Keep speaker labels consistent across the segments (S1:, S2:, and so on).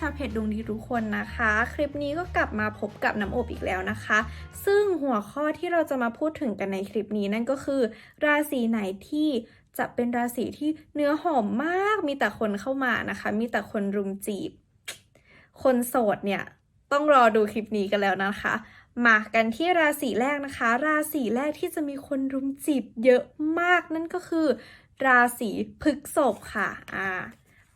S1: ชาวเพจดวงดีทุกคนนะคะ คลิปนี้ก็กลับมาพบกับน้ำอบอีกแล้วนะคะ ซึ่งหัวข้อที่เราจะมาพูดถึงกันในคลิปนี้นั่นก็คือ ราศีไหนที่จะเป็นราศีที่เนื้อหอมมาก มีแต่คนเข้ามานะคะ มีแต่คนรุมจีบ คนโสดเนี่ยต้องรอดูคลิปนี้กันแล้วนะคะ มากันที่ราศีแรกนะคะ ราศีแรกที่จะมีคนรุมจีบเยอะมากนั่นก็คือ ราศีพฤกษภค่ะ อ่า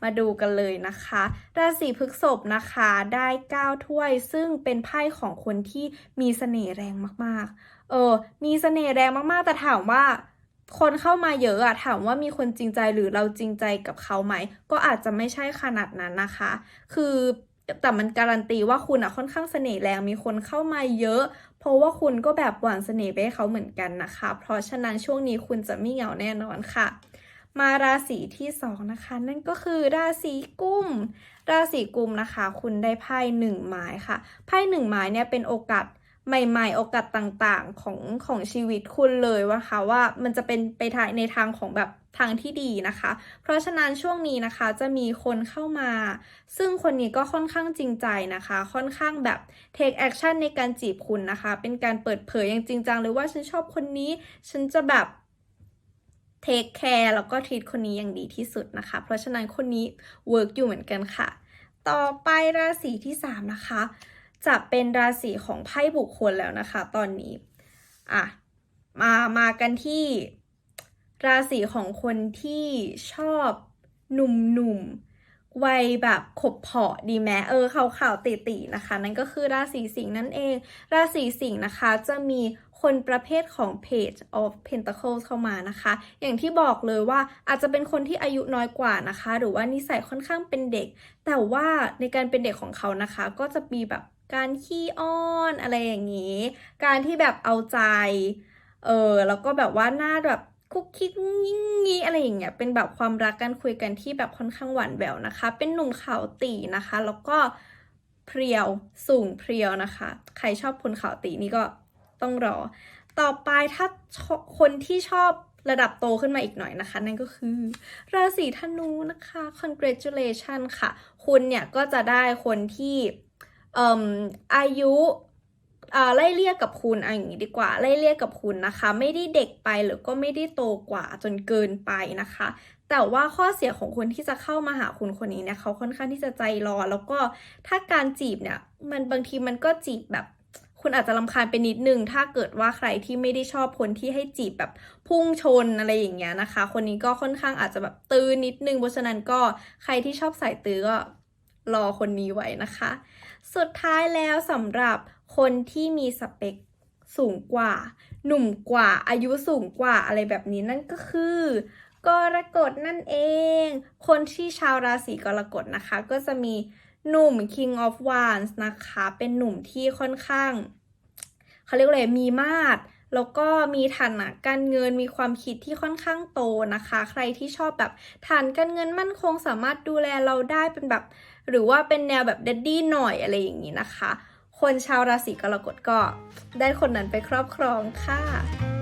S1: มาดูกันเลยนะคะ ราศีพฤษภนะคะได้ 9 ถ้วย ซึ่งเป็นไพ่ของคนที่มีเสน่ห์แรงมากๆ เออ มีเสน่ห์แรงมากๆ แต่ถามว่าคนเข้ามาเยอะอะถามว่ามีคนจริงใจหรือเราจริงใจกับเขาไหม ก็อาจจะไม่ใช่ขนาดนั้นนะคะ คือแต่มันการันตีว่าคุณอะค่อนข้างเสน่ห์แรงมีคนเข้ามาเยอะ เพราะว่าคุณก็แบบหวานเสน่ห์ไปให้เขาเหมือนกันนะคะ เพราะฉะนั้นช่วงนี้คุณจะไม่เหงาแน่นอนค่ะ มาราศีที่สองนะคะ นั่นก็คือราศีกุม ราศีกุมนะคะ คุณได้ไพ่หนึ่งไม้ค่ะไพ่หนึ่งไม้เนี่ยเป็นโอกาสใหม่ ๆ โอกาสต่างๆของของชีวิตคุณเลยว่าคะว่ามันจะเป็นไปทางในทางของแบบทางที่ดีนะคะ เพราะฉะนั้นช่วงนี้นะคะจะมีคนเข้ามา ซึ่งคนนี้ก็ค่อนข้างจริงใจนะคะ ค่อนข้างแบบ take action ในการจีบคุณนะคะ เป็นการเปิดเผยอย่างจริงจังเลยว่าฉันชอบคนนี้ ฉันจะแบบ take care แล้วก็ treat คนนี้อย่างดีที่สุดนะคะ เพราะฉะนั้นคนนี้ work อยู่เหมือนกันค่ะ ต่อไปราศีที่ 3 นะคะ จะเป็นราศีของไพ่บุคคลแล้วนะคะ ตอนนี้อะมามากันที่ราศีของคนที่ชอบหนุ่มๆวัยแบบขบเพาะดีไหมเออขาวขาวๆตีตีๆนะคะ นั่นก็คือราศีสิงห์นั่นเอง ราศีสิงห์นะคะจะมี คนประเภทของ Page of Pentacles เข้ามานะคะ อย่างที่บอกเลยว่าอาจจะเป็นคนที่อายุน้อยกว่านะคะ หรือว่านิสัยค่อนข้างเป็นเด็ก แต่ว่าในการเป็นเด็กของเขานะคะ ก็จะมีแบบการขี้อ้อนอะไรอย่างนี้ การที่แบบเอาใจ เออแล้วก็แบบว่าหน้าแบบคุกคิกยิ่งงี้อะไรอย่างเงี้ย เป็นแบบความรักการคุยกันที่แบบค่อนข้างหวานแหววนะคะ เป็นหนุ่มขาวตีนะคะ แล้วก็เพรียวสูงเพรียวนะคะ ใครชอบคนขาวตีนี่ก็ ต้องรอ ต่อไปถ้าคนที่ชอบระดับโตขึ้นมาอีกหน่อยนะคะ นั่นก็คือ ราศีธนูนะคะ congratulation ค่ะ คุณเนี่ยก็จะได้คนที่อายุไล่เรียกกับคุณเอาอย่างนี้ดีกว่าไล่เรียกกับคุณนะคะ ไม่ได้เด็กไปหรือก็ไม่ได้โตกว่าจนเกินไปนะคะ แต่ว่าข้อเสียของคนที่จะเข้ามาหาคุณคนนี้เนี่ยเขาค่อนข้างที่จะใจร้อนแล้วก็ถ้าการจีบเนี่ยมันบางทีมันก็จีบแบบ คุณอาจจะรำคาญไปนิดนึง ถ้าเกิดว่าใครที่ไม่ได้ชอบคนที่ให้จีบแบบพุ่งชนอะไรอย่างเงี้ยนะคะ คนนี้ก็ค่อนข้างอาจจะแบบตื้อนิดนึง เพราะฉะนั้นก็ใครที่ชอบสายตื้อก็รอคนนี้ไว้นะคะ สุดท้ายแล้วสำหรับคนที่มีสเปคสูงกว่า หนุ่มกว่า อายุสูงกว่าอะไรแบบนี้นั่นก็คือกรกฎนั่นเอง คนที่ชาวราศีกรกฎนะคะ ก็จะมี หนุ่ม King of Wands นะคะ เป็นหนุ่มที่ค่อนข้างเขาเรียกว่าอะไรมีมาตรแล้วก็มีฐานะการเงินมีความคิดที่ค่อนข้างโตนะคะ ใครที่ชอบแบบฐานการเงินมั่นคงสามารถดูแลเราได้เป็นแบบ หรือว่าเป็นแนวแบบเดดดี้หน่อยอะไรอย่างนี้นะคะ คนชาวราศีกรกฎก็ได้คนนั้นไปครอบครองค่ะ